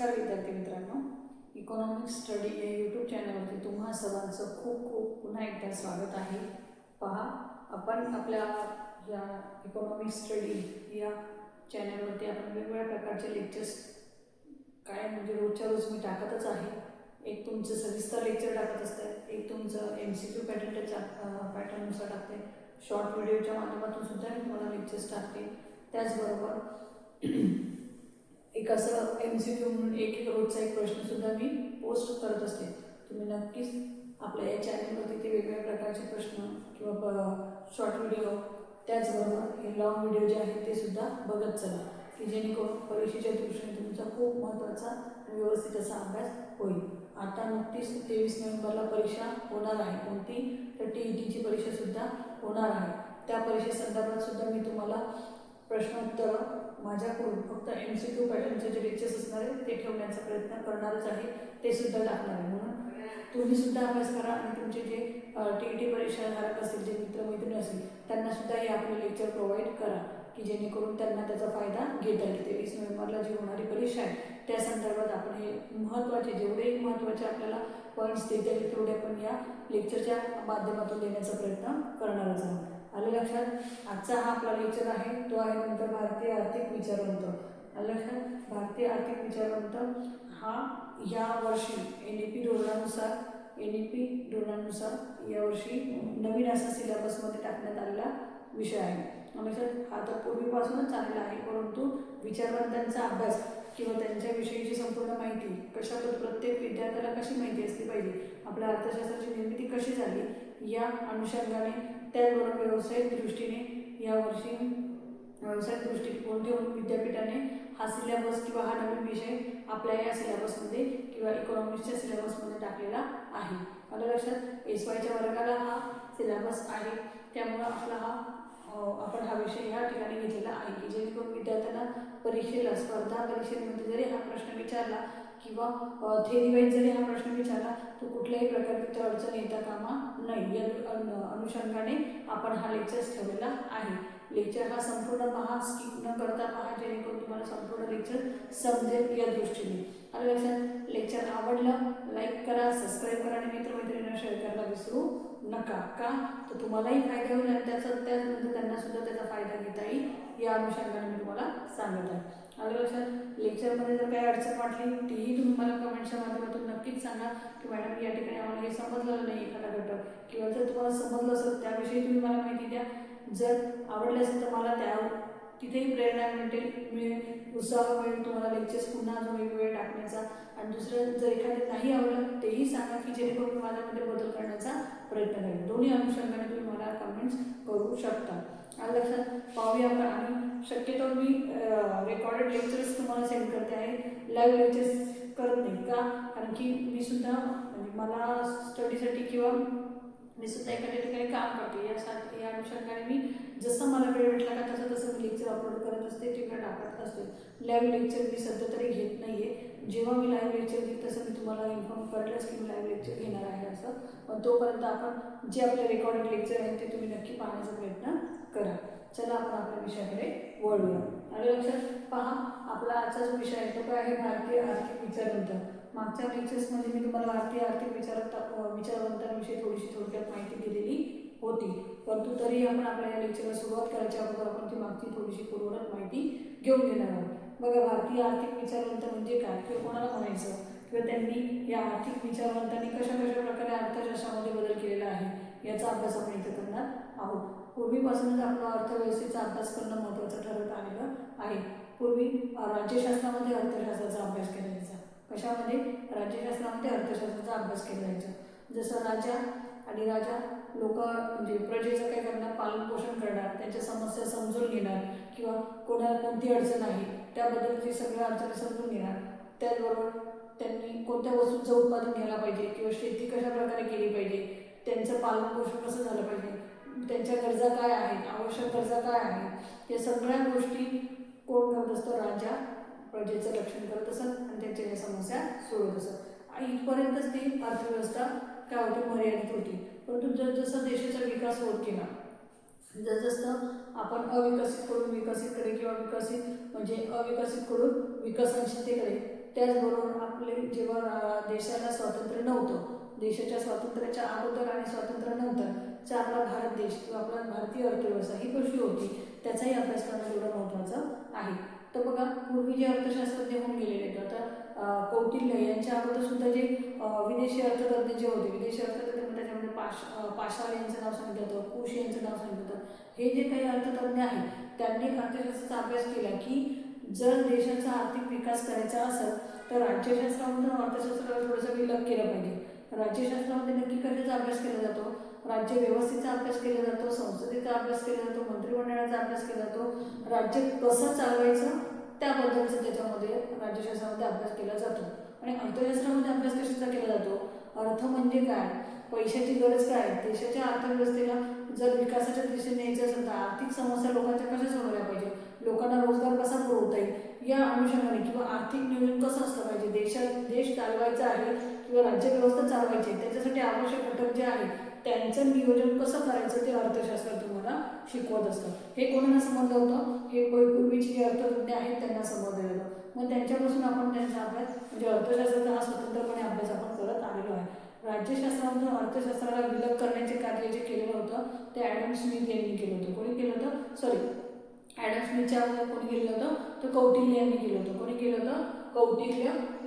नमस्कार विद्यार्थी मित्रांनो. इकॉनॉमिक स्टडी या यूट्यूब चॅनलवरती तुम्हा सर्वांचं खूप खूप पुन्हा एकदा स्वागत आहे. पहा आपण आपल्या या इकॉनॉमिक स्टडी या चॅनलवरती आपण वेगवेगळ्या प्रकारचे लेक्चर्स काय म्हणजे रोजच्या रोज मी टाकतच आहे. एक तुमचं सविस्तर लेक्चर टाकत असतं एक तुमचं एम सी क्यू पॅटर्नच्या पॅटर्ननुसार टाकते. शॉर्ट व्हिडिओच्या माध्यमातून सुद्धा मी तुम्हाला लेक्चर्स टाकते. त्याचबरोबर एक असं एम सी क्यू म्हणून एक एक रोजचा एक प्रश्नसुद्धा मी पोस्ट करत असते. तुम्ही नक्कीच आपल्या या चॅनलवरती ते वेगवेगळ्या प्रकारचे प्रश्न किंवा शॉर्ट व्हिडिओ त्याचबरोबर हे लॉंग व्हिडिओ जे आहेत ते सुद्धा बघत चला की जेणेकरून परीक्षेच्या दृष्टीने तुमचा खूप महत्त्वाचा आणि व्यवस्थित असा अभ्यास होईल. आता नुकतीच तेवीस नोव्हेंबरला परीक्षा होणार आहे. कोणती? तर टी ई टीची परीक्षासुद्धा होणार आहे. त्या परीक्षेसंदर्भात सुद्धा मी तुम्हाला प्रश्नोत्तर माझ्याकडून फक्त एम सी क्यू पॅटर्नचे जे लेक्चर्स असणार आहेत ते ठेवण्याचा प्रयत्न करणारच आहे ते सुद्धा टाकणार आहे. म्हणून तुम्ही सुद्धा अभ्यास करा आणि तुमचे जे टी ई टी परीक्षाधारक असतील जे मित्रमैत्रिणी असतील त्यांना सुद्धा हे आपले लेक्चर प्रोव्हाइड करा की जेणेकरून त्यांना त्याचा फायदा घेता येईल. तेवीस नोव्हेंबरला जी होणारी परीक्षा आहे त्या संदर्भात आपण हे महत्त्वाचे जेवढे महत्त्वाचे आपल्याला पॉईंट्स देता येईल तेवढे आपण या लेक्चरच्या माध्यमातून देण्याचा प्रयत्न करणारच आहोत. आलं लक्षात? आजचा हा आपला लेक्चर आहे. तो आहे नंतर भारतीय आर्थिक विचारवंत. आलं लक्षात? भारतीय आर्थिक विचारवंत हा या वर्षी एन ई पी धोरणानुसार एन ई पी धोरणानुसार यावर्षी नवीन असा सिलेबसमध्ये टाकण्यात आलेला विषय आहे. लक्षात? हा तर पूर्वीपासूनच चांगला आहे. परंतु विचारवंतांचा अभ्यास किंवा त्यांच्याविषयीची संपूर्ण माहिती कशा प्रत्येक विद्यार्थ्याला कशी माहिती असली पाहिजे आपल्या अर्थशास्त्राची निर्मिती कशी झाली या अनुषंगाने त्याचबरोबर व्यावसायिक दृष्टीने यावर्षी व्यावसायिक दृष्टिकोन ठेवून विद्यापीठाने हा सिलेबस किंवा हा नवीन विषय आपल्या या सिलेबसमध्ये किंवा इकॉनॉमिक्सच्या सिलेबसमध्ये टाकलेला आहे. मला लक्षात एस वायच्या वर्गाला हा सिलेबस आहे. त्यामुळं आपला हा आपण हा विषय ह्या ठिकाणी घेतलेला आहे की जेणेकरून विद्यार्थ्यांना परीक्षेला स्पर्धा परीक्षेमध्ये जरी हा प्रश्न विचारला किंवा थेरीवाईज जरी हा प्रश्न विचारला तो कुठल्याही प्रकारे अडचण येता कामा नाही या अनुषंगाने आपण हा लेक्चर्स ठेवलेला आहे. लेक्चर हा संपूर्ण पहा स्किप न करता पहा जेणेकरून तुम्हाला संपूर्ण लेक्चर समजेल या दृष्टीने. आलं लक्षात लेक्चर आवडलं लाईक करा सबस्क्राईब करा आणि मित्रमैत्रिणींना शेअर करायला विसरू नका. का? तर तुम्हालाही फायदा होईल आणि त्याचा त्यानंतर त्यांना सुद्धा त्याचा फायदा घेता येईल या अनुषंगाने मी तुम्हाला सांगत आहे. आलं लक्षात? लेक्चरमध्ये जर काही अडचण वाटली तीही तुम्ही मला कमेंटच्या माध्यमातून नक्कीच सांगा की मॅडम या ठिकाणी आम्हाला हे समजलेलं नाही एखादा घटक. किंवा जर तुम्हाला समजलं असेल त्याविषयी तुम्ही मला माहिती द्या. जर आवडले असेल तर मला त्या तिथेही प्रेरणा मिळते मिळेल उत्साह मिळेल तुम्हाला लेक्चर्स पुन्हा अजून वेगवेगळे टाकण्याचा. आणि दुसरं जर एखादे नाही आवडलं तेही सांगा की जेणेकरून माझ्यामध्ये बदल करण्याचा प्रयत्न करेल दोन्ही अनुषंगाने तुम्ही मला कमेंट्स करू शकता. लक्षात पाहूया आपण. आणि शक्यतो मी रेकॉर्डेड लेक्चर्स तुम्हाला सेंड करते आहे. लाईव्ह लेक्चर्स करत नाही का? कारण की मी सुद्धा म्हणजे मला स्टडीसाठी किंवा मी सुद्धा एखाद्या ठिकाणी काम करते. यासाठी या अनुषंगाने मी जसं मला वेळ भेटला का तसं तसं मी लेक्चर अपलोड करत असते टिकट टाकत असते. लाईव्ह लेक्चर मी सध्या तरी घेत नाही आहे जेव्हा मी लाईव्ह लेक्चर घेत तसं मी तुम्हाला इन्फॉर्म करेलच की मी लाईव्ह लेक्चर घेणार आहे असं. पण तोपर्यंत आपण जे आपले रेकॉर्डेड लेक्चर आहेत ते तुम्ही नक्की पाहण्याचा प्रयत्न करा. चला आपण आपल्या विषयाकडे वळूया. आणि लक्षात पहा आपला आजचा जो विषय आहे तो काय आहे? भारतीय आर्थिक विचारवंत. मागच्या लेक्चर्समध्ये मी तुम्हाला भारतीय आर्थिक विचारवंत विचारवंतांविषयी थोडीशी थोडक्यात माहिती दिलेली होती. परंतु तरी आपण आपल्या या लेक्चरला सुरुवात करायच्या अगोदर आपण ती मागची थोडीशी पूर्वरत माहिती घेऊन घेणार आहोत. बघा भारतीय आर्थिक विचारवंत म्हणजे काय? किंवा कोणाला म्हणायचं? किंवा त्यांनी या आर्थिक विचारवंतांनी कशा कशा प्रकारे अर्थशास्त्रामध्ये बदल केलेला आहे? याचा अभ्यास आपण इथे करणार आहोत. पूर्वीपासूनच आपला अर्थव्यवस्थेचा अभ्यास करणं महत्त्वाचं ठरत आलेलं आहे. पूर्वी राज्यशास्त्रामध्ये अर्थशास्त्राचा अभ्यास केला जायचा. कशामध्ये? राज्यशास्त्रामध्ये अर्थशास्त्राचा अभ्यास केला जायचा. जसं राजा आणि राजा लोक म्हणजे प्रजेचं काय करणार? पालनपोषण करणार. त्यांच्या समस्या समजून घेणार. किंवा कोणाला कोणती अडचण आहे त्याबद्दलची सगळ्या अडचणी समजून घेणार. त्याचबरोबर त्यांनी कोणत्या वस्तूंचं उत्पादन घ्यायला पाहिजे? किंवा शेती कशा प्रकारे केली पाहिजे? त्यांचं पालनपोषण कसं झालं पाहिजे? त्यांच्या गरजा काय आहेत आवश्यक गरजा काय आहेत या सगळ्या गोष्टी कोण करत असतो? राजा प्रजेचं रक्षण करत असत आणि त्यांच्या या समस्या सोडत असत. आणि इथपर्यंतच ती अर्थव्यवस्था काय होती? मर्यादित होती. परंतु जसजसा देशाचा विकास होत गेला जसजसं आपण अविकसित कडून विकसितकडे किंवा विकसित म्हणजे अविकसित करून विकसनशीलतेकडे त्याचबरोबर आपले जेव्हा देशाला स्वातंत्र्य नव्हतं देशाच्या स्वातंत्र्याच्या अगोदर आणि स्वातंत्र्यानंतर चा आपला भारत देश किंवा आपला भारतीय अर्थव्यवस्था ही कशी होती त्याचाही अभ्यास करणं एवढं महत्त्वाचं आहे. तर बघा पूर्वी जे अर्थशास्त्रज्ञ होऊन गेलेले आहेत आता कौटिल्य यांच्या अगोदर सुद्धा जे विदेशी अर्थतज्ञ जे होते विदेशी अर्थतज्ञ म्हणजे त्याच्यामध्ये पाश पाशाल यांचं नाव सांगितलं होतं कुश यांचं नाव सांगितलं होतं. हे जे काही अर्थतज्ञ आहेत त्यांनी अर्थशास्त्राचा अभ्यास केला की जर देशाचा आर्थिक विकास करायचा असेल तर राज्यशास्त्रामधून अर्थशास्त्राला थोडंसं विलग केलं पाहिजे. राज्यशास्त्रामध्ये नक्की कशाचा अभ्यास केला जातो? राज्य व्यवस्थेचा अभ्यास केला जातो संसदेचा अभ्यास केला जातो मंत्रिमंडळाचा अभ्यास केला जातो राज्य कसं चालवायचं त्याबद्दलचा त्याच्यामध्ये राज्यशास्त्रामध्ये अभ्यास केला जातो. आणि अर्थशास्त्रामध्ये अभ्यास कशाचा केला जातो? अर्थ म्हणजे काय? पैशाची गरज काय? देशाच्या अर्थव्यवस्थेला जर विकासाच्या दिशेने न्यायचं असेल तर आर्थिक समस्या लोकांच्या कशा सोडवल्या पाहिजे? लोकांना रोजगार कसा पुरवता येईल? या अनुषंगाने किंवा आर्थिक नियोजन कसं असलं पाहिजे? देशात देश चालवायचा आहे किंवा राज्य व्यवस्था चालवायची आहे त्याच्यासाठी आवश्यक घटक जे आहे त्यांचं नियोजन कसं करायचं ते अर्थशास्त्र तुम्हाला शिकवत असतं. हे कोणाला समजलं होतं? हे पूर्वीचे जे अर्थतज्ञ आहेत त्यांना समजलं होतं. मग त्यांच्यापासून आपण त्यांचा अभ्यास म्हणजे अर्थशास्त्राचा हा स्वतंत्रपणे अभ्यास आपण करत आलेलो आहे. राज्यशास्त्रामधून अर्थशास्त्राला विलग करण्याचे कार्य जे केलेलं होतं ते ॲडम स्मिथ यांनी केलं होतं. कोणी केलं होतं? सॉरी ॲडम स्मिथच्या अगोदर कोणी केलं होतं? तर कौटिल्य यांनी केलं होतं. कोणी केलं होतं? कौटिल्य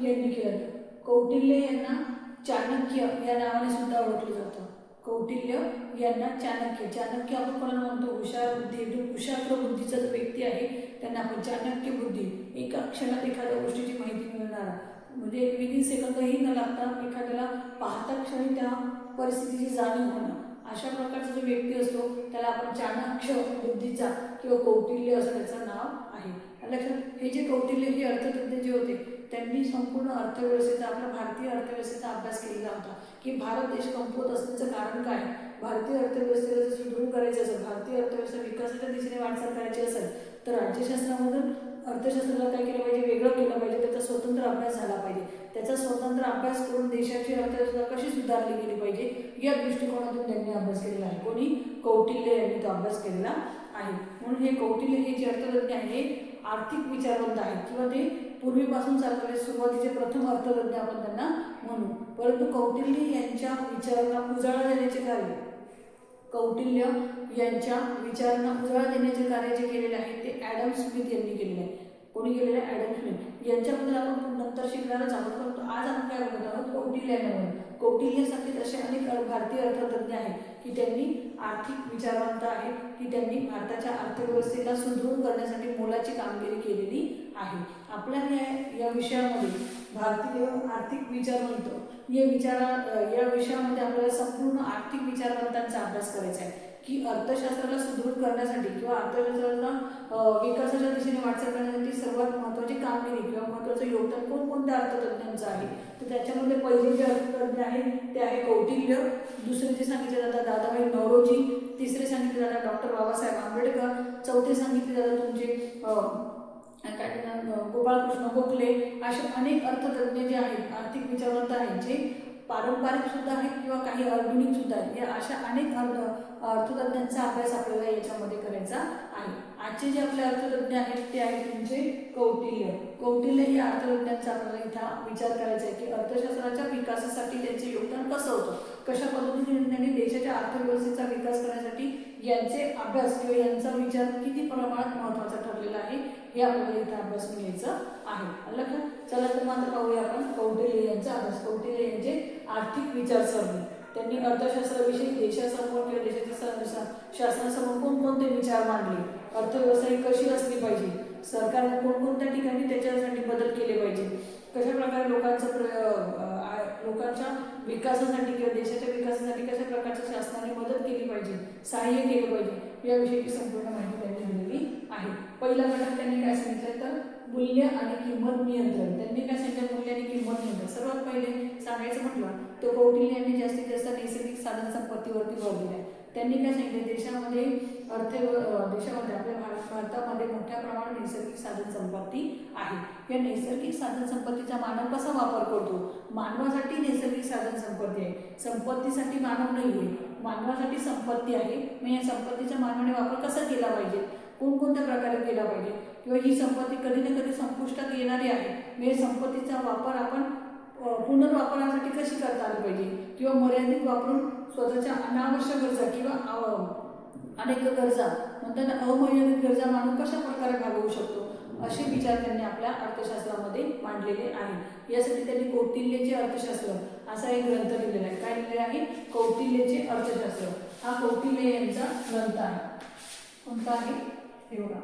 यांनी केलं होतं. कौटिल्य यांना चाणक्य या नावाने सुद्धा ओळखलं जातं. कौटिल्य यांना चाणक्य. चाणक्य आपण कोणाला म्हणतो? हुशार बुद्धी एकदम कुशाग्र बुद्धीचा जो व्यक्ती आहे त्यांना आपण चाणक्य बुद्धी. एका क्षणात एखाद्या गोष्टीची माहिती मिळणार. म्हणजे विदिन सेकंदही न लागता एखाद्याला पाहता क्षणी त्या परिस्थितीची जाणीव होणं अशा प्रकारचा जो व्यक्ती असतो त्याला आपण चाणक्य बुद्धीचा किंवा कौटिल्य असं त्याचं नाव आहे. आणि लक्षात हे जे कौटिल्य हे अर्थतज्ञ जे होते त्यांनी संपूर्ण अर्थव्यवस्थेचा आपला भारतीय अर्थव्यवस्थेचा अभ्यास केलेला होता. की भारत देश कमकुवत असण्याचं कारण काय? भारतीय अर्थव्यवस्थेला जर सुदृढ करायचं असेल भारतीय अर्थव्यवस्था विकासाच्या दिशेने वाटचाल करायची असेल तर राज्यशास्त्रामधून अर्थशास्त्राला काय केलं पाहिजे? वेगळं केलं पाहिजे. त्याचा स्वतंत्र अभ्यास झाला पाहिजे. त्याचा स्वतंत्र अभ्यास करून देशाची अर्थव्यवस्था कशी सुधारली गेली पाहिजे? या दृष्टिकोनातून त्यांनी अभ्यास केलेला आहे. कोणी? कौटिल्य यांनी तो अभ्यास केलेला आहे. म्हणून हे कौटिल्य हे जे अर्थतज्ञ आहे आर्थिक विचारवंत आहेत. किंवा ते पूर्वीपासून चालवले सुरुवातीचे प्रथम अर्थतज्ञ आपण त्यांना म्हणू. परंतु कौटिल्य यांच्या विचारांना उजाळा देण्याचे कार्य. कौटिल्य यांच्या विचारांना उजाळा देण्याचे कार्य जे केलेले आहे ते ॲडम स्मिथ यांनी केलेले आहे. कोणी केलेलं आहे ॲडम यांच्याबद्दल आपण नंतर शिकणारच आहोत परंतु आज आपण काय बघत आहोत कौटिल्य कौटिल्यसारखे असे अनेक भारतीय अर्थतज्ञ आहेत की त्यांनी आर्थिक विचारवंत आहेत की त्यांनी भारताच्या अर्थव्यवस्थेला सुदृढ करण्यासाठी मोलाची कामगिरी केलेली आहे. आपल्या या या विषयामध्ये भारतीय आर्थिक विचारवंत या विचारा या विषयामध्ये आपल्याला संपूर्ण आर्थिक विचारवंतांचा अभ्यास करायचा आहे. की अर्थशास्त्राला सुदृढ करण्यासाठी किंवा अर्थशास्त्राला विकासाच्या दिशेने वाटचाल करण्यासाठी सर्वात महत्त्वाची कामगिरी किंवा महत्त्वाचं योगदान कोणकोणत्या अर्थतज्ञांचं आहे? तर त्याच्यामध्ये पहिले जे अर्थतज्ञ आहेत ते आहे कौटिल्य. दुसरे जे सांगितले जातात दादाभाई नवरोजी तिसरे सांगितले जातात डॉक्टर बाबासाहेब आंबेडकर. चौथे सांगितले जातात तुमचे काय गोपाळकृष्ण गोखले. असे अनेक अर्थतज्ञ जे आहेत आर्थिक विचारवंत आहेत जे पारंपरिक सुद्धा आहेत किंवा काही आधुनिक सुद्धा आहेत. या अशा अनेक अर्थ अर्थतज्ञांचा अभ्यास आपल्याला याच्यामध्ये करायचा आहे. आजचे जे आपले अर्थतज्ञ आहेत ते आहेत तुमचे कौटिल्य. कौटिल्य या अर्थतज्ञांचा आपल्याला इथं विचार करायचा आहे की अर्थशास्त्राच्या विकासासाठी त्यांचे योगदान कसं होतं? कशा पद्धतीने त्यांनी देशाच्या अर्थव्यवस्थेचा विकास करण्यासाठी यांचे अभ्यास किंवा यांचा विचार किती प्रमाणात महत्त्वाचा ठरलेला आहे हे आपल्याला इथं अभ्यास घ्यायचं आहे. लक्षात चला तर मात्र पाहूया आपण कौटिल्य यांचा अभ्यास. कौटिल्य यांचे आर्थिक विचारसरणी त्यांनी अर्थशास्त्राविषयी देशासमोर किंवा देशाच्या शासनासमोर कोणकोणते विचार मांडले? अर्थव्यवस्था ही कशी असली पाहिजे? सरकारने कोणकोणत्या ठिकाणी त्याच्यासाठी बदल केले पाहिजे? कशा प्रकारे लोकांचं प्र लोकांच्या विकासासाठी किंवा देशाच्या विकासासाठी कशा प्रकारच्या शासनाने मदत केली पाहिजे? सहाय्य केलं पाहिजे? याविषयीची संपूर्ण माहिती त्यांनी दिलेली आहे. पहिला घटक त्यांनी काय सांगितलं तर मूल्य आणि किंमत नियंत्रण. त्यांनी काय सांगितलं मूल्य आणि किंमत नियंत्रण? सर्वात पहिले सांगायचं म्हटलं तर कौटिल्य यांनी जास्तीत जास्त नैसर्गिक साधन संपत्तीवरती भर दिला आहे त्यांनी काय सांगितलं? देशामध्ये अर्थ देशामध्ये आपल्या भारत भारतामध्ये मोठ्या प्रमाणात नैसर्गिक साधन संपत्ती आहे. या नैसर्गिक साधन संपत्तीचा मानव कसा वापर करतो? मानवासाठी नैसर्गिक साधन संपत्ती आहे. संपत्तीसाठी मानव नाही आहे मानवासाठी संपत्ती आहे. मग या संपत्तीचा मानवाने वापर कसा केला पाहिजे? कोणकोणत्या प्रकारे केला पाहिजे? किंवा ही संपत्ती कधी ना कधी संपुष्टात येणारी आहे. म्हणजे संपत्तीचा वापर आपण पुनर्वापरासाठी कशी करता आली पाहिजे? किंवा मर्यादित वापरून स्वतःच्या अनावश्यक गरजा किंवा अनेक गरजा म्हणताना अमर्यादित गरजा मानून कशा प्रकारे भागवू शकतो? असे विचार त्यांनी आपल्या अर्थशास्त्रामध्ये मांडलेले आहे यासाठी त्यांनी कौटिल्यचे अर्थशास्त्र असा एक ग्रंथ लिहिलेला आहे. काय लिहिलेला आहे? कौटिल्यचे अर्थशास्त्र. हा कौटिल्य यांचा ग्रंथ आहे. कोणता आहे? हे बघा.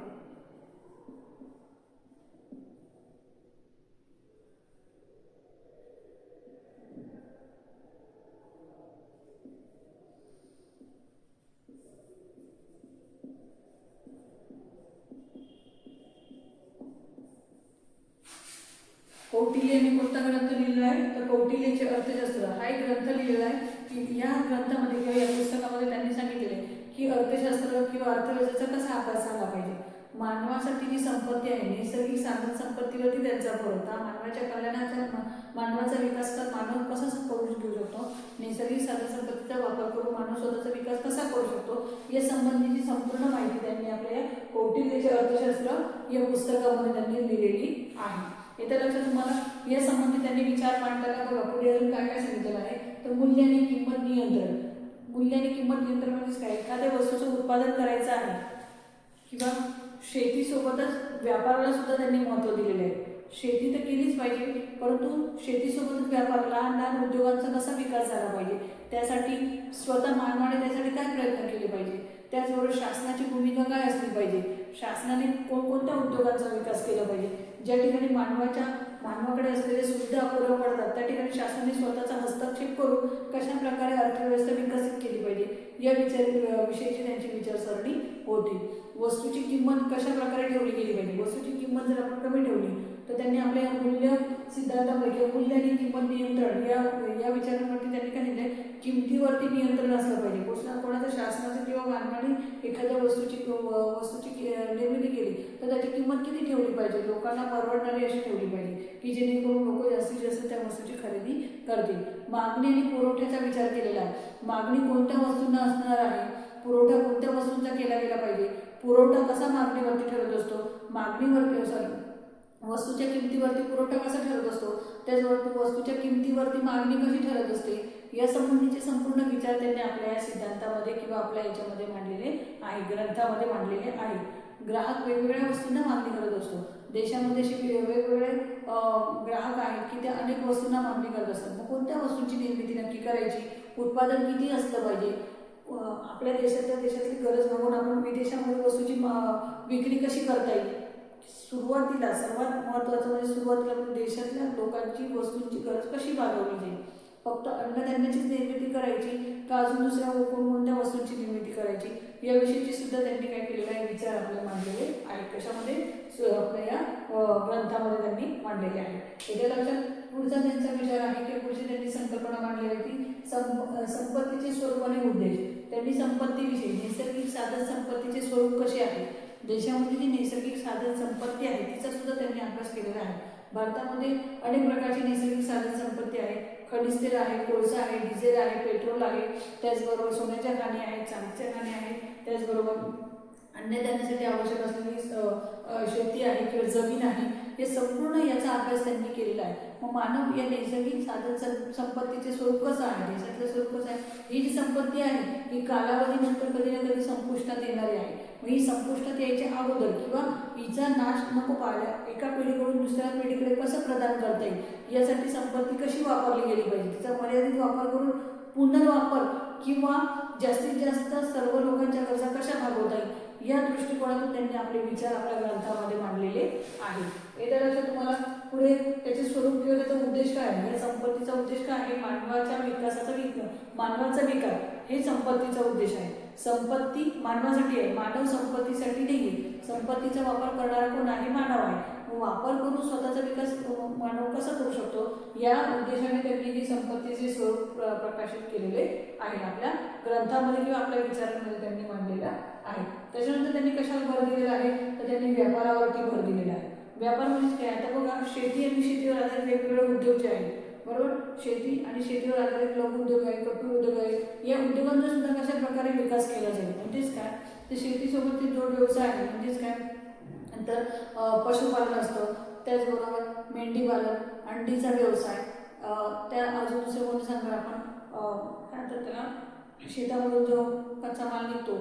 कौटिल्य यांनी कोणता ग्रंथ लिहिलेला आहे? तर कौटिल्यचे अर्थशास्त्र हा एक ग्रंथ लिहिलेला आहे की या ग्रंथामध्ये किंवा या पुस्तकामध्ये त्यांनी सांगितलेलं आहे की अर्थशास्त्र किंवा अर्थव्यवस्थेचा कसा आकार झाला पाहिजे? मानवासाठी जी संपत्ती आहे नैसर्गिक साधन संपत्तीवरती त्यांचा भर होता. मानवाच्या कल्याणाचा मानवाचा विकास कर मानव कसा करू घेऊ शकतो? नैसर्गिक साधन संपत्तीचा वापर करून मानव स्वतःचा विकास कसा करू शकतो? या संबंधीची संपूर्ण माहिती त्यांनी आपल्या या कौटिल्यचे अर्थशास्त्र या पुस्तकामध्ये त्यांनी लिहिलेली आहे. येत्या लक्षात तुम्हाला या संबंधी त्यांनी विचार मांडताना बघा पुढे अजून काय काय सांगितलेलं आहे? तर मूल्य आणि किंमत नियंत्रण. मूल्य आणि किंमत नियंत्रण म्हणजे काय? एखाद्या वस्तूचं उत्पादन करायचं आहे किंवा शेतीसोबतच व्यापाराला सुद्धा त्यांनी महत्त्व दिलेलं आहे. शेती तर केलीच पाहिजे परंतु शेतीसोबतच व्यापार लहान लहान उद्योगांचा कसा विकास झाला पाहिजे? त्यासाठी स्वतः मानवाने त्यासाठी काय प्रयत्न केले पाहिजे? त्याचबरोबर शासनाची भूमिका काय असली पाहिजे? शासनाने कोणकोणत्या उद्योगांचा विकास केला पाहिजे? ज्या ठिकाणी मानवाच्या मानवाकडे असलेले सुविधा अपुरं पडतात त्या ठिकाणी शासनाने स्वतःचा हस्तक्षेप करून कशा प्रकारे अर्थव्यवस्था विकसित केली पाहिजे या विचार विषयीची त्यांची विचारसरणी होती. वस्तूची किंमत कशा प्रकारे ठेवली गेली पाहिजे? वस्तूची किंमत जर आपण कमी ठेवली तर त्यांनी आपल्या मूल्य सिद्धांतापैकी मूल्य आणि किंमत नियंत्रण या या विचारांवरती त्यांनी काय लिहिलंय? किमतीवरती नियंत्रण असलं पाहिजे. कोणा कोणाचं शासनाचं किंवा मानवाने एखाद्या वस्तूची वस्तूची निर्मिती केली तर त्याची किंमत किती ठेवली पाहिजे? लोकांना परवडणारी अशी ठेवली पाहिजे की जेणेकरून लोक जास्तीत जास्त त्या वस्तूची खरेदी करतील. मागणी आणि पुरवठ्याचा विचार केलेला आहे. मागणी कोणत्या वस्तूंना असणार आहे? पुरवठा कोणत्या वस्तूंचा केला गेला पाहिजे? पुरवठा कसा मागणीवरती ठरत असतो? मागणीवरती सॉरी वस्तूच्या किमतीवरती पुरवठा कसा ठरत असतो त्याचबरोबर वस्तूच्या किमतीवरती मागणी कशी ठरत असते या संबंधीचे संपूर्ण विचार त्यांनी आपल्या या सिद्धांतामध्ये किंवा आपल्या याच्यामध्ये मांडलेले आहे ग्रंथामध्ये मांडलेले आहे. ग्राहक वेगवेगळ्या वस्तूंना मागणी करत असतो. देशामध्ये असे वेगवेगळे ग्राहक आहेत की ते अनेक वस्तूंना मागणी करत असतात. मग कोणत्या वस्तूंची निर्मिती नक्की करायची? उत्पादन किती असलं पाहिजे? आपल्या देशातल्या देशातली गरज बघून आपण विदेशामध्ये वस्तूची मा- विक्री कशी करता येईल? सुरुवातीला सर्वात महत्त्वाचं म्हणजे सुरुवातीला आपण देशातल्या लोकांची वस्तूंची गरज कशी भागवली जाईल म्हणजे? फक्त अन्नधान्याचीच निर्मिती करायची का अजून दुसऱ्या कोणकोणत्या वस्तूंची निर्मिती करायची? याविषयीची सुद्धा त्यांनी काय केलेला आहे विचार आपल्याला मांडलेले आहेत कशामध्ये आपल्या या ग्रंथामध्ये त्यांनी मांडलेले आहे त्याच्या लक्षात पुढचा त्यांचा विचार आहे की पुढची त्यांनी संकल्पना मांडली आहे की संपत्तीचे स्वरूप आणि उद्देश. त्यांनी संपत्तीविषयी नैसर्गिक साधन संपत्तीचे स्वरूप कसे आहे? देशामध्ये जी नैसर्गिक साधन संपत्ती आहे तिचा सुद्धा त्यांनी अभ्यास केलेला आहे. भारतामध्ये अनेक प्रकारची नैसर्गिक साधन संपत्ती आहे. खनिज तेल आहे कोळसा आहे डिझेल आहे पेट्रोल आहे. त्याचबरोबर सोन्याच्या खाणी आहेत चांदीच्या खाणी आहेत. त्याचबरोबर अन्नधान्यासाठी आवश्यक असलेली शेती आहे किंवा जमीन आहे. हे संपूर्ण याचा अभ्यास त्यांनी केलेला आहे. मग मानव या नैसर्गिक साधन संपत्तीचे स्वरूप कसं आहे? देशातलं स्वरूप कसं आहे? ही जी संपत्ती आहे ही कालावधीनंतर कधी ना कधी संपुष्टात येणारी आहे. मग ही संपुष्टात यायच्या अगोदर किंवा हिचा नाश नको पाहिला एका पिढीकडून दुसऱ्या पिढीकडे कसं प्रदान करता येईल यासाठी संपत्ती कशी वापरली गेली पाहिजे? तिचा मर्यादित वापर करून पुनर्वापर किंवा जास्तीत जास्त सर्व लोकांच्या गरजा कशा भागवता येईल या दृष्टिकोनातून त्यांनी आपले विचार आपल्या ग्रंथामध्ये मांडलेले आहेत. येत्या लक्षात तुम्हाला पुढे त्याचे स्वरूप किंवा त्याचा उद्देश काय आहे? या संपत्तीचा उद्देश काय आहे? मानवाच्या विकासाचा विकास मानवाचा विकास हे संपत्तीचा उद्देश आहे. संपत्ती मानवासाठी आहे. मानव संपत्तीसाठी नाही आहे संपत्तीचा वापर करणारा कोण आहे? मानव आहे. वापर करून स्वतःचा विकास मानव कसा करू शकतो? या उद्देशाने त्यांनी ही संपत्तीचे स्वरूप प्रकाशित केलेले आहे आपल्या ग्रंथामध्ये किंवा आपल्या विचारांमध्ये त्यांनी मांडलेला आहे त्याच्यानंतर त्यांनी कशावर भर दिलेला आहे? तर त्यांनी व्यापारावरती भर दिलेला आहे. व्यापार म्हणजे काय? आता बघा शेती आणि शेतीवर आधारित वेगवेगळे उद्योग जे आहेत बरोबर? शेती आणि शेतीवर आधारित लघु उद्योग आहे कटू उद्योग आहे या उद्योगांचा सुद्धा कशा प्रकारे विकास केला जाईल? म्हणजेच काय? ते शेतीसोबत ते जोड व्यवसाय आहे म्हणजेच काय? नंतर पशुपालन असतं. त्याचबरोबर मेंढीपालन अंडीचा व्यवसाय. त्या अजून दुसरं कोणतं सांगा आपण? काय म्हणतात त्याला? शेतामधून जो कच्चा माल निघतो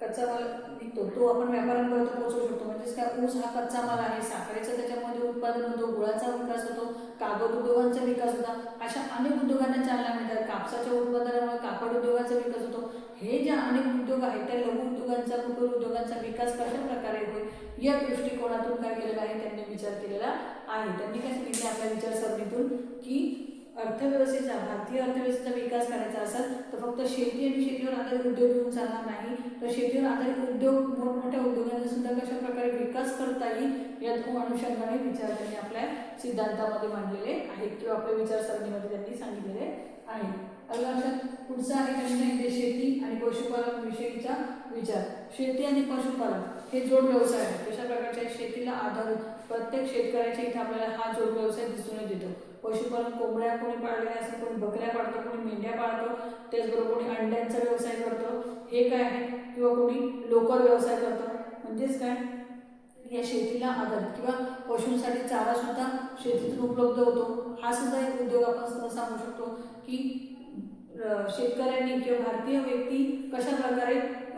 कच्चा माल निघतो तो आपण व्यापाऱ्यांपर्यंत पोहोचवू शकतो. म्हणजेच काय ऊस हा कच्चा माल आहे साखरेचं त्याच्यामध्ये उत्पादन होतो गुळाचा विकास होतो कागद उद्योगांचा विकास होता. अशा अनेक उद्योगांना चालना मिळतात. कापसाच्या उत्पादनामुळे कापड उद्योगाचा विकास होतो. हे ज्या अनेक उद्योग आहेत त्या लघु उद्योगांचा कुटीर उद्योगांचा विकास कशा प्रकारे होईल या दृष्टिकोनातून काय केलेला आहे त्यांनी विचार केलेला आहे. त्यांनी काय सांगितले आपल्या विचारसरणीतून की अर्थव्यवस्थेचा भारतीय अर्थव्यवस्थेचा विकास करायचा असेल तर फक्त शेती आणि शेतीवर आधारित उद्योग घेऊन चालणार नाही. तर शेतीवर आधारित उद्योग मोठमोठ्या उद्योगांचा सुद्धा कशा प्रकारे विकास करता येईल या तो अनुषंगाने विचार त्यांनी आपल्या सिद्धांतामध्ये मांडलेले आहेत किंवा आपल्या विचारसरणीमध्ये त्यांनी सांगितलेले आहे. आलं लक्षात पुढचं आहे त्यांनी शेती आणि पशुपालन विषयीचा विचार. शेती आणि पशुपालन हे जोड व्यवसाय आहे कशा प्रकारच्या शेतीला आधारित प्रत्येक शेतकऱ्याच्या इथे आपल्याला हा जोड व्यवसाय दिसून येतो. पशुपालन कोंबड्या कोणी पाळलेल्या असतात कोणी बकऱ्या पाळतो कोणी मेंढ्या पाळतो त्याचबरोबर कोणी अंड्यांचा व्यवसाय करतो. हे काय आहे? किंवा कोणी लोकर व्यवसाय करतो. म्हणजेच काय? या शेतीला आधार किंवा पशूंसाठी चारा सुद्धा शेतीतून उपलब्ध होतो. हा सुद्धा एक उद्योग आपण सांगू शकतो की शेतकऱ्यांनी किंवा भारतीय व्यक्ती कशा प्रकारे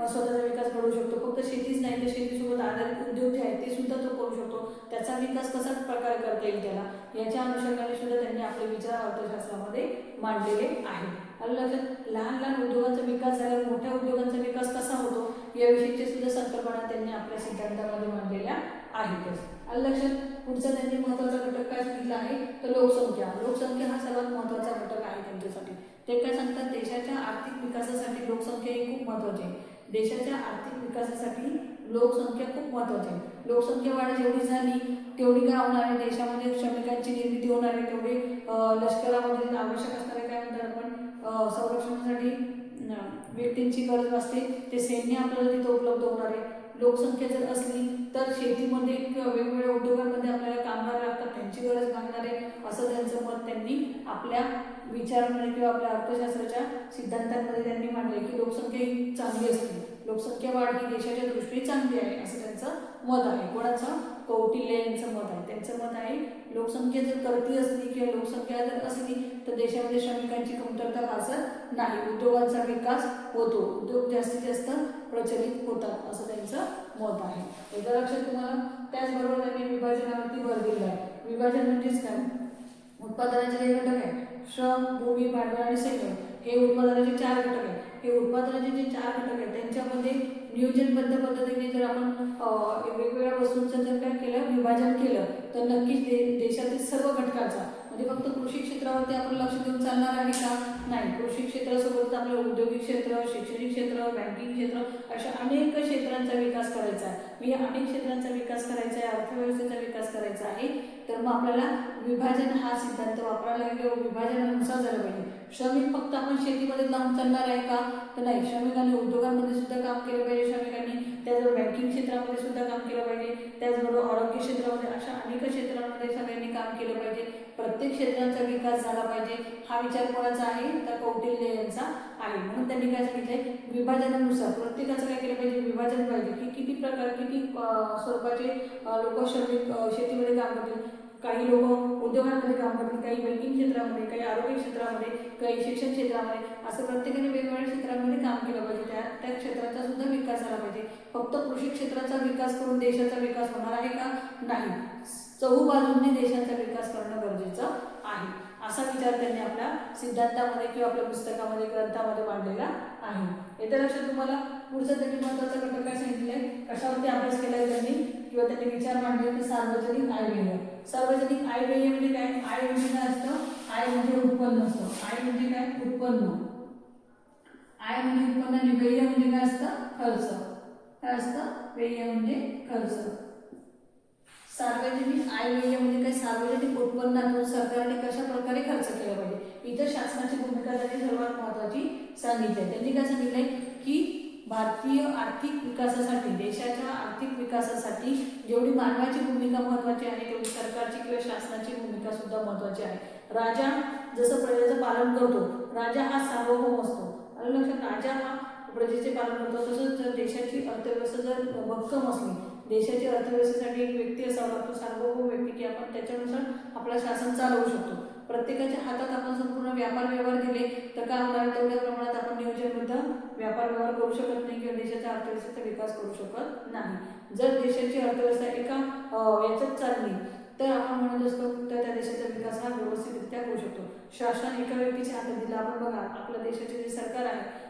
स्वतःचा विकास करू शकतो. फक्त शेतीच नाही तर शेतीसोबत आधारित उद्योग जे आहेत ते सुद्धा तो करू शकतो. त्याचा विकास कसा प्रकारे करता येईल त्याला? याच्या अनुषंगाने सुद्धा त्यांनी आपले विचार अर्थशास्त्रामध्ये मांडलेले आहे आलं लक्षात? लहान लहान उद्योगांचा विकास झाल्यावर मोठ्या उद्योगांचा विकास कसा होतो? याविषयीचे सुद्धा संकल्पना त्यांनी आपल्या सिद्धांतामध्ये मांडलेल्या आहेतच. आलं लक्षात? पुढचा त्यांनी महत्त्वाचा घटक काय सांगितला आहे? तर लोकसंख्या. लोकसंख्या हा सर्वात महत्त्वाचा घटक आहे त्यांच्यासाठी. ते काय सांगतात? देशाच्या आर्थिक विकासासाठी लोकसंख्या ही खूप महत्वाची आहे. देशाच्या आर्थिक विकासासाठी लोकसंख्या खूप महत्वाची आहे. लोकसंख्या वाढ जेवढी झाली तेवढी काय होणार आहे. देशामध्ये श्रमिकांची निर्मिती होणार आहे. तेवढी लष्करामध्ये आवश्यक असणारे काय म्हणतात आपण? संरक्षणासाठी व्यक्तींची गरज असते ते सैन्य आपल्याला तिथं उपलब्ध होणार आहे. लोकसंख्या जर असली तर शेतीमध्ये किंवा वेगवेगळ्या उद्योगांमध्ये आपल्याला कामगार लागतात त्यांची गरज भागणार आहे असं त्यांचं मत त्यांनी आपल्या विचारांमध्ये किंवा आपल्या अर्थशास्त्राच्या सिद्धांतांमध्ये त्यांनी मांडले की लोकसंख्या ही चांगली असते लोकसंख्या वाढ ही देशाच्या दृष्टीने चांगली आहे असं त्यांचं मत आहे. कोणाचं? कौटिल्य यांचं मत आहे. त्यांचं मत आहे लोकसंख्या जर करती असली किंवा लोकसंख्या जर असली तर देशामध्ये श्रमिकांची कमतरता भासत नाही. उद्योगांचा विकास होतो. उद्योग जास्तीत जास्त प्रचलित होतात असं त्यांचं मत आहे. एकदा लक्षात तुम्हाला त्याचबरोबर त्यांनी विभाजनावरती भर दिला आहे. विभाजन म्हणजेच काय? उत्पादनाचे काही घटक आहे श्रम भूमी भांडवल आणि सैन्य हे उत्पादनाचे चार घटक आहे हे उत्पादनाचे जे चार घटक आहेत त्यांच्यामध्ये नियोजनबद्ध पद्धतीने जर आपण वेगवेगळ्या वस्तूंचं जर काय केलं विभाजन केलं तर नक्कीच दे देशातील सर्व घटकांचा म्हणजे फक्त कृषी क्षेत्रावरती आपण लक्ष देऊन चालणार आहे का? नाही. कृषी क्षेत्रासोबत आपलं औद्योगिक क्षेत्र शैक्षणिक क्षेत्र बँकिंग क्षेत्र अशा अनेक क्षेत्रांचा विकास करायचा आहे. मी अनेक क्षेत्रांचा विकास करायचा आहे अर्थव्यवस्थेचा विकास करायचा आहे तर मग आपल्याला विभाजन हा सिद्धांत वापरायला लागेल किंवा विभाजनानुसार झालं पाहिजे श्रमिक फक्त आपण शेतीमध्ये लावून चालणार आहे का? तर नाही श्रमिकांनी उद्योगांमध्ये सुद्धा काम केलं पाहिजे श्रमिकांनी त्याचबरोबर बँकिंग क्षेत्रामध्ये सुद्धा काम केलं पाहिजे त्याचबरोबर आरोग्य क्षेत्रामध्ये अशा अनेक क्षेत्रांमध्ये सगळ्यांनी काम केलं पाहिजे. प्रत्येक क्षेत्रांचा विकास झाला पाहिजे हा विचार कोणाचा आहे? तर कौटिल्य यांचा आहे. म्हणून त्यांनी काय सांगितलंय? विभाजनानुसार प्रत्येकाचं काय केलं पाहिजे? विभाजन पाहिजे. की किती प्रकार किती स्वरूपाचे लोक श्रमिक शेतीमध्ये काम करतील? काही लोक उद्योगांमध्ये काम करतील काही बँकिंग क्षेत्रामध्ये काही आरोग्य क्षेत्रामध्ये काही शिक्षण क्षेत्रामध्ये असं प्रत्येकाने वेगवेगळ्या क्षेत्रामध्ये काम केलं पाहिजे. त्या त्या क्षेत्राचा सुद्धा विकास झाला पाहिजे. फक्त कृषी क्षेत्राचा विकास करून देशाचा विकास होणार आहे का? नाही. चहूबाजूंनी देशाचा विकास करणं गरजेचं आहे. असा विचार त्यांनी आपल्या सिद्धांतामध्ये किंवा आपल्या पुस्तकामध्ये ग्रंथामध्ये मांडलेला आहे. येत्या लक्षात तुम्हाला? पुढचं त्यांनी महत्त्वाचा घटक काय सांगितलंय? कशावरती अभ्यास केला त्यांनी? किंवा त्यांनी विचार मांडले की सार्वजनिक आय व्यय सार्वजनिक आय व्यय म्हणजे काय? आय म्हणजे काय असतं? आय म्हणजे उत्पन्न असतं. आय म्हणजे काय? उत्पन्न. आय म्हणजे उत्पन्न आणि व्यय म्हणजे काय असतं? खर्च. काय असतं? व्यय म्हणजे खर्च. सार्वजनिक आयव्यय म्हणजे काय सार्वजनिक उत्पन्नातून सरकारने कशा प्रकारे खर्च केला पाहिजे? इथं शासनाची भूमिका त्यांनी सर्वात महत्वाची सांगितली आहे. त्यांनी काय सांगितलंय की भारतीय आर्थिक विकासासाठी देशाच्या आर्थिक विकासासाठी जेवढी मानवाची भूमिका महत्वाची आहे तेवढी सरकारची किंवा शासनाची भूमिका सुद्धा महत्वाची आहे. राजा जसं प्रजेचं पालन करतो राजा हा सार्वभौम असतो. आणि लक्षात राजा हा प्रजेचे पालन करतो. तसंच जर देशाची अर्थव्यवस्था जर भक्कम असली देशाची अर्थव्यवस्थेसाठी एक व्यक्ती असावा लागतो सार्वभौम व्यक्ती की आपण त्याच्यानुसार आपलं शासन चालवू शकतो. प्रत्येकाच्या हातात आपण संपूर्ण व्यापार व्यवहार दिले तर काय होणार? तेवढ्या प्रमाणात आपण नियोजनबद्ध व्यापार व्यवहार करू शकत नाही किंवा देशाच्या अर्थव्यवस्थेचा विकास करू शकत नाही. जर देशाची अर्थव्यवस्था एका याच्यात चालली तर आपण म्हणत असतो तर त्या देशाचा विकास हा व्यवस्थितरित्या होऊ शकतो. शासन एका व्यक्तीच्या हातात दिलं. आपण बघा आपल्या देशाचे जे सरकार आहे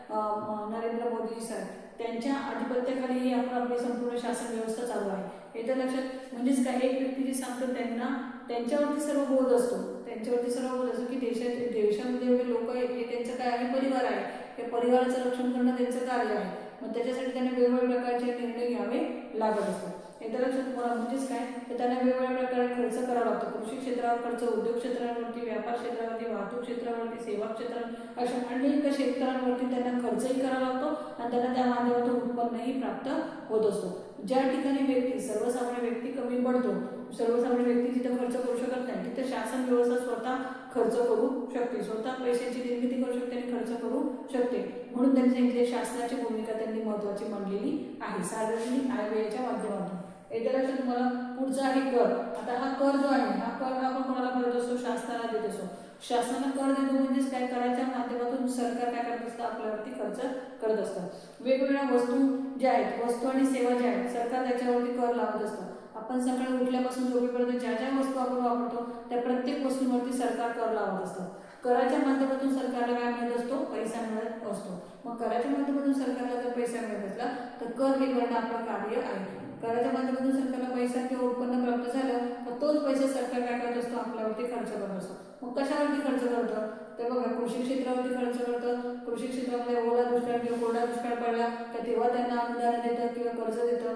नरेंद्र मोदीजी सर त्यांच्या आधिपत्याखाली ही आपण आपली संपूर्ण शासन व्यवस्था चालू आहे. हे तर लक्षात म्हणजेच काय एक व्यक्ती जे सांगतो त्यांना त्यांच्यावरती सर्व बोध असतो. त्यांच्यावरती सर्व बोध असतो की देशात देशामध्ये एवढे लोक हे त्यांचं काय आहे? परिवार आहे. या परिवाराचं रक्षण करणं त्यांचं कार्य आहे. मग त्याच्यासाठी त्यांना वेगवेगळ्या प्रकारचे निर्णय घ्यावे लागत असतात. येत्या लक्षात तुम्हाला म्हणजेच काय? तर त्यांना वेगवेगळ्या प्रकारे खर्च करावा लागतो. कृषी क्षेत्रावर खर्च उद्योग क्षेत्रावरती व्यापार क्षेत्रावरती वाहतूक क्षेत्रावरती सेवा क्षेत्र अशा अनेक क्षेत्रांवरती त्यांना खर्चही करावा लागतो आणि त्यांना त्या माध्यमातून उत्पन्नही प्राप्त होत असतो. ज्या ठिकाणी व्यक्ती सर्वसामान्य व्यक्ती कमी पडतो सर्वसामान्य व्यक्ती तिथं खर्च करू शकत नाही. तिथं शासन व्यवस्था स्वतः खर्च करू शकते. स्वतः पैशाची निर्मिती करू शकते आणि खर्च करू शकते. म्हणून त्यांनी सांगितले शासनाची भूमिका त्यांनी महत्त्वाची मांडलेली आहे. सार्वजनिक आयव्ययाच्या माध्यमातून. येत्या लक्षात तुम्हाला पुढचा आहे कर. आता हा कर जो आहे हा कर आपण कोणाला भरत असतो? शासनाला देत असतो. शासनाला कर देतो म्हणजेच काय? कराच्या माध्यमातून सरकार काय करत असतं? आपल्यावरती खर्च करत असतं. वेगवेगळ्या वस्तू ज्या आहेत वस्तू आणि सेवा ज्या आहेत सरकार त्याच्यावरती कर लावत असतं. आपण सकाळी उठल्यापासून झोपेपर्यंत ज्या ज्या वस्तू आपण वापरतो त्या प्रत्येक वस्तूंवरती सरकार कर लावत असतं. कराच्या माध्यमातून सरकारला काय मिळत असतो? पैसा मिळत असतो. मग कराच्या माध्यमातून सरकारला जर पैसा मिळत असला तर कर हे करणं आपलं कार्य आहे. कराच्या माध्यमातून सरकारला पैसा किंवा उत्पन्न प्राप्त झालं तर तोच पैसा सरकार काय करत असतो? आपल्यावरती खर्च करत असतो. मग कशावरती खर्च करतं? तर बघा कृषी क्षेत्रावरती खर्च करतं. कृषी क्षेत्रामध्ये ओला दुष्काळ किंवा कोरडा दुष्काळ पडला तर तेव्हा त्यांना अनुदान देतं किंवा कर्ज देतं.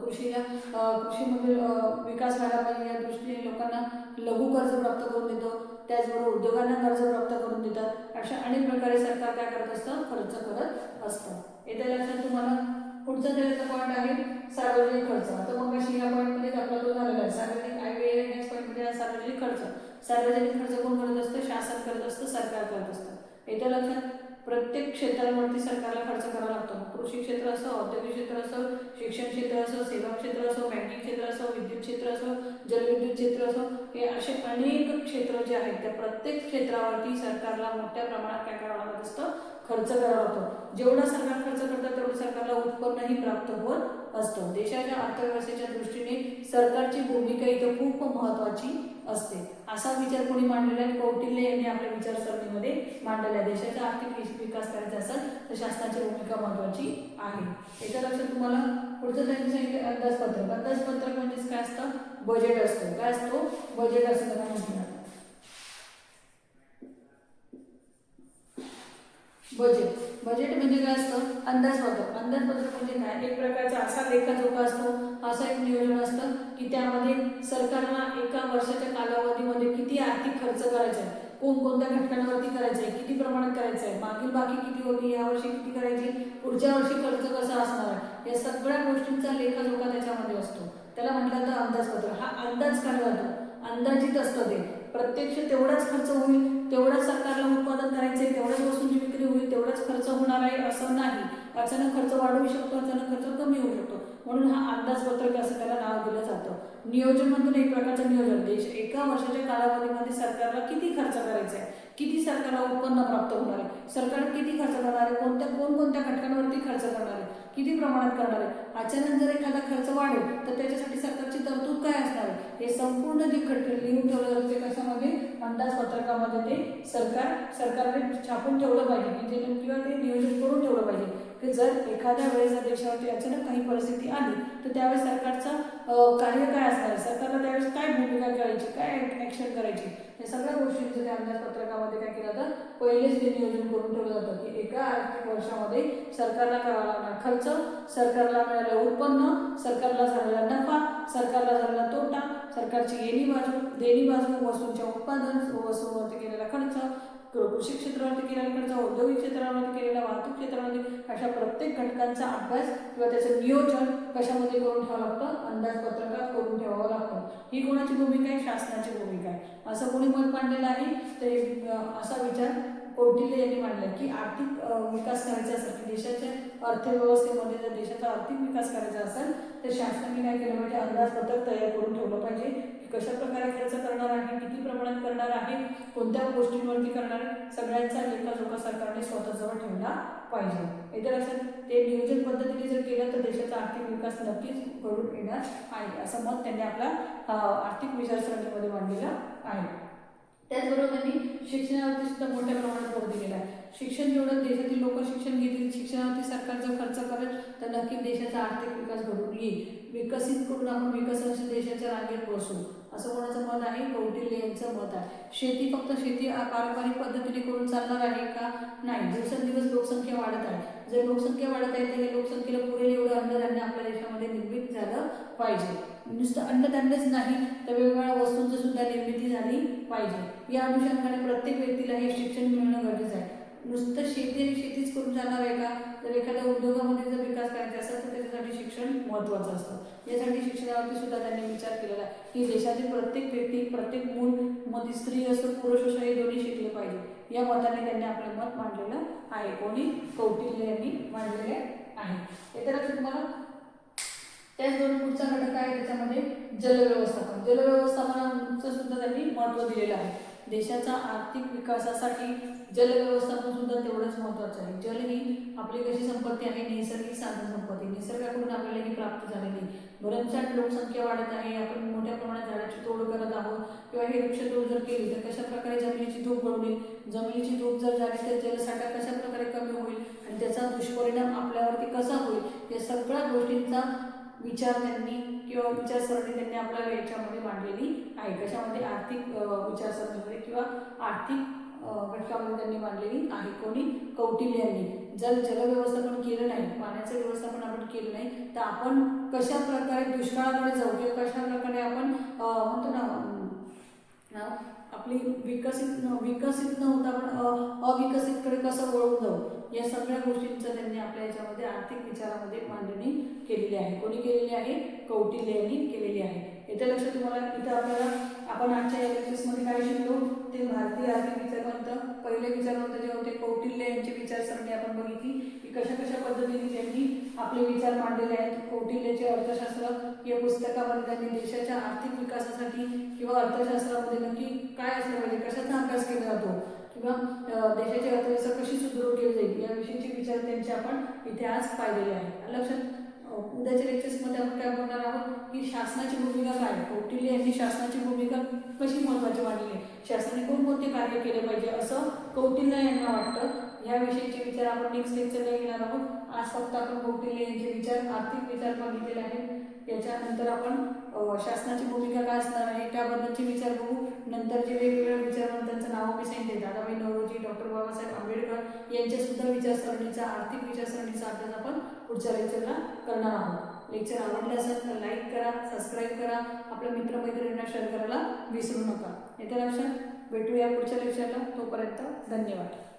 कृषीला कृषीमध्ये विकास व्हायला पाहिजे या दृष्टीने लोकांना लघु कर्ज प्राप्त करून देतो. त्याचबरोबर उद्योगांना कर्ज प्राप्त करून देतात. अशा अनेक प्रकारे सरकार काय करत असतं? खर्च करत असतं. येत्या लक्षात तुम्हाला पुढचा त्याचा पॉईंट आहे सार्वजनिक खर्च. आता मग अशी या पॉईंटमध्ये आपला तो झालेला आहे. सार्वजनिक आय नेक्स्ट पॉईंटमध्ये सार्वजनिक खर्च. सार्वजनिक खर्च कोण करत असतं? शासन करत असतं सरकार करत असतं. येत्या लक्षात प्रत्येक क्षेत्रांवरती सरकारला खर्च करावा लागतो. कृषी क्षेत्र असो औद्योगिक क्षेत्र असो शिक्षण क्षेत्र असो सेवा क्षेत्र असो बँकिंग क्षेत्र असो विद्युत क्षेत्र असो जलविद्युत क्षेत्र असो हे असे अनेक क्षेत्र जे आहेत त्या प्रत्येक क्षेत्रावरती सरकारला मोठ्या प्रमाणात काय करावं लागत असतं? खर्च करावा होतो जेवढा सरकार खर्च करतो तेवढं सरकारला उत्पन्नही प्राप्त होत असतो. देशाच्या अर्थव्यवस्थेच्या दृष्टीने सरकारची भूमिका इथं खूप महत्वाची असते. असा विचार कोणी मांडलेला आहे? कौटिल्य यांनी आपल्या विचारसरणीमध्ये मांडलेला आहे. देशाचा आर्थिक विकास करायचा असेल तर शासनाची भूमिका महत्वाची आहे. याच्या लक्षात तुम्हाला पुढचं त्यांनी सांगितलं अंदाजपत्रक. अंदाजपत्रक म्हणजेच काय असतं? बजेट असतो. काय असतो? बजेट असं बजेट बजेट म्हणजे काय असतं? अंदाजपत्रक अंदाजपत्रक म्हणजे काय? एक प्रकारचा असा लेखाजोखा असतो असं एक नियोजन असतं की त्यामध्ये सरकारला एका वर्षाच्या कालावधीमध्ये किती आर्थिक खर्च करायचा आहे? कोणकोणत्या घटकांवरती करायचं आहे? किती प्रमाणात करायचं आहे? मागील बाकी किती होती? यावर्षी किती करायची? पुढच्या वर्षी खर्च कसा असणार आहे? या सगळ्या गोष्टींचा लेखाजोखा त्याच्यामध्ये असतो. त्याला म्हटलं तर अंदाजपत्रक हा अंदाज काढला जातो अंदाजित असतं ते. प्रत्यक्ष तेवढाच खर्च होईल तेवढाच सरकारला उत्पादन करायचंय तेवढ्याच वस्तूंची विक्री होईल तेवढाच खर्च होणार आहे असं नाही. अचानक खर्च वाढू शकतो अचानक खर्च कमी होऊ शकतो. म्हणून हा अंदाजपत्रक असं त्याला नाव दिलं जातं. नियोजन म्हणून एक प्रकारचं नियोजन. देश एका वर्षाच्या कालावधीमध्ये सरकारला किती खर्च करायचा आहे? किती सरकारला उत्पन्न प्राप्त होणार आहे? सरकार किती खर्च करणार आहे? कोणत्या कोणकोणत्या घटकांवरती खर्च करणार आहे? किती प्रमाणात करणार आहे? अचानक जर एखादा खर्च वाढेल तर त्याच्यासाठी सरकारची तरतूद काय असणार आहे? हे संपूर्ण जे घटक लिहून ठेवलं जाते कशामध्ये? अंदाजपत्रकामध्ये ते सरकार सरकारने छापून ठेवलं पाहिजे की जे किंवा ते नियोजन करून ठेवलं पाहिजे की जर एखाद्या वेळेस जर देशावरती अचानक काही परिस्थिती आली तर त्यावेळेस सरकारचं कार्य काय असणार? आहे सरकारला त्यावेळेस काय भूमिका करायची काय ॲक्शन करायची? या सगळ्या गोष्टींचं त्या अंदाजपत्रकामध्ये काय केलं जातं पहिलेच ते नियोजन करून ठेवलं जातं की एका आर्थिक वर्षामध्ये सरकारला करावा लागणार खर्च सरकारला मिळालेलं उत्पन्न सरकारला झालेला नफा सरकारला झालेला तोटा सरकारची येणी बाजू देणी बाजू वस्तूंच्या उत्पादन वस्तूंवरती केलेला खर्च कृषी क्षेत्रावरती केलेला खर्च औद्योगिक क्षेत्रावरती केलेला वाहतूक क्षेत्रामध्ये अशा प्रत्येक घटकांचा अभ्यास किंवा त्याचं नियोजन कशामध्ये करून ठेवावं लागतं? अंदाजपत्रकात करून ठेवावं लागतं. ही कोणाची भूमिका आहे? शासनाची भूमिका आहे. असं कोणी मत मांडलेलं आहे? तर एक, असा विचार कौटिल्य यांनी मांडलं की आर्थिक विकास करायचा असेल की देशाच्या अर्थव्यवस्थेमध्ये जर देशाचा आर्थिक विकास करायचा असेल तर शासनाने काय केलं पाहिजे? अंदाजपत्रक तयार करून ठेवलं पाहिजे की कशा प्रकारे खर्च करणार आहे किती प्रमाणात करणार आहे कोणत्या गोष्टींवरती करणार आहे सगळ्यांचा लेखाजोखा सरकारने स्वतःजवळ ठेवला पाहिजे. येत्या असं ते नियोजन पद्धतीने जर केलं तर देशाचा आर्थिक विकास नक्कीच घडून येणार आहे असं मत त्यांनी आपला आर्थिक विचारसरणीमध्ये मांडलेलं आहे. त्याचबरोबर त्यांनी शिक्षणावरती सुद्धा मोठ्या प्रमाणात भर दिलेला आहे. शिक्षण जेवढं देशातील लोक शिक्षण घेतील शिक्षणावरती सरकार जर खर्च करेल तर नक्की देशाचा आर्थिक विकास घडून येईल. विकसित करून आपण विकसनशील देशाच्या रांगेत बसू असं कोणाचं मत आहे? कौटिल्य यांचं मत आहे. शेती फक्त शेती पारंपरिक पद्धतीने करून चालणार आहे का? नाही. दिवसेंदिवस लोकसंख्या वाढत आहे. जर लोकसंख्या वाढत आहे तर लोकसंख्येला पुरेल एवढं अन्नधान्य आपल्या देशामध्ये निर्मित झालं पाहिजे. नुसतं अन्नधान्यच नाही तर वेगवेगळ्या वस्तूंची सुद्धा निर्मिती झाली पाहिजे. या अनुषंगाने प्रत्येक व्यक्तीला हे शिक्षण मिळणं गरजेचं आहे. नुसतं शेती आणि शेतीच करून जाणार आहे का? तर एखाद्या उद्योगामध्ये जर विकास करायचा असेल तर त्याच्यासाठी शिक्षण महत्त्वाचं असतं. यासाठी शिक्षणावरती सुद्धा त्यांनी विचार केलेला आहे. की देशातील प्रत्येक व्यक्ती प्रत्येक मूल मग ती स्त्री असो पुरुष असो हे दोन्ही शिकले पाहिजे. या मताने त्यांनी आपलं मत मांडलेलं आहे. कोणी? कौटिल्य यांनी मांडलेले आहे. हे तर तुम्हाला दोन पुढचा घटक आहे त्याच्यामध्ये जलव्यवस्थापन. जलव्यवस्थापनाचं सुद्धा त्यांनी महत्त्व दिलेलं आहे. देशाचा आर्थिक विकासासाठी जलव्यवस्थापन सुद्धा तेवढंच महत्त्वाचं आहे. जल ही आपली कशी संपत्ती आहे? नैसर्गिक साधन संपत्ती निसर्गाकडून आपल्याला ही प्राप्त झालेली भरमसाठ लोकसंख्या वाढत आहे. आपण मोठ्या प्रमाणात झाडाची तोड करत आहोत किंवा हे वृक्षतोड जर केली तर कशा प्रकारे जमिनीची धूप वाढवेल जमिनीची धूप जर झाली तर जलसाठा कशा प्रकारे कमी होईल आणि त्याचा दुष्परिणाम आपल्यावरती कसा होईल? या सगळ्या गोष्टींचा विचार त्यांनी किंवा विचारसरणी आपल्या याच्यामध्ये मांडलेली आहे. कशामध्ये आर्थिक विचारसरणीमध्ये किंवा आर्थिक घटकामध्ये त्यांनी मांडलेली आहे. कोणी? कौटिल्यांनी जर जलव्यवस्थापन केलं नाही पाण्याचं व्यवस्थापन आपण केलं नाही तर आपण कशा प्रकारे दुष्काळाकडे जाऊ किंवा कशा प्रकारे आपण म्हणतो ना आपली विकसित न विकसित न होता आपण अविकसितकडे कसं वळून जाऊ? या सगळ्या गोष्टींचं त्यांनी आपल्या याच्यामध्ये आर्थिक विचारामध्ये मांडणी केलेली आहे. कोणी केलेली आहे? कौटिल्यांनी केलेली आहे. येत्या लक्षात तुम्हाला इथं आपल्याला आपण आजच्या या लेक्चर्समध्ये काय शिकलो? ते भारतीय आर्थिक विचारवंत. पहिले विचारवंत जे होते कौटिल्य यांची विचारसरणी आपण बघितली. की कशा कशा पद्धतीने त्यांनी आपले विचार मांडलेले आहेत. कौटिल्यचे अर्थशास्त्र या पुस्तकामध्ये त्यांनी देशाच्या आर्थिक विकासासाठी किंवा अर्थशास्त्रामध्ये नक्की काय असलं पाहिजे कशाचा अभ्यास केला जातो? किंवा देशाची अर्थव्यवस्था कशी सुदृढ केली जाईल? याविषयीचे विचार त्यांचे आपण इथे आज पाहिलेले आहे लक्षात उद्याच्या लेक्चर्समध्ये आपण काय बघणार आहोत? की शासनाची भूमिका काय कौटिल्य यांनी शासनाची भूमिका कशी महत्त्वाची मांडली आहे? शासनाने कोणकोणते कार्य केले पाहिजे असं कौटिल्य यांना वाटतं? याविषयीचे विचार आपण नेक्स्ट लेक्चरला घेणार आहोत. आज फक्त आपण कौटिल्य यांचे विचार आर्थिक विचार बघितलेले आहेत. याच्यानंतर आपण शासनाची भूमिका काय असणार आहे त्याबद्दलचे विचार बघू. नंतर जे वेगवेगळ्या त्यांचं नाव मी सांगितले. दादाबाई नवरोजी डॉक्टर बाबासाहेब आंबेडकर यांच्या सुद्धा विचारसरणीचा आर्थिक विचारसरणीचा अभ्यास आपण पुढच्या लेक्चरला करणार आहोत. लेक्चर आवडले असेल तर लाईक करा सबस्क्राईब करा आपल्या मित्रमैत्रिणींना शेअर करायला विसरू नका. येत्या लक्षात भेटूया पुढच्या लेक्चरला तोपर्यंत धन्यवाद.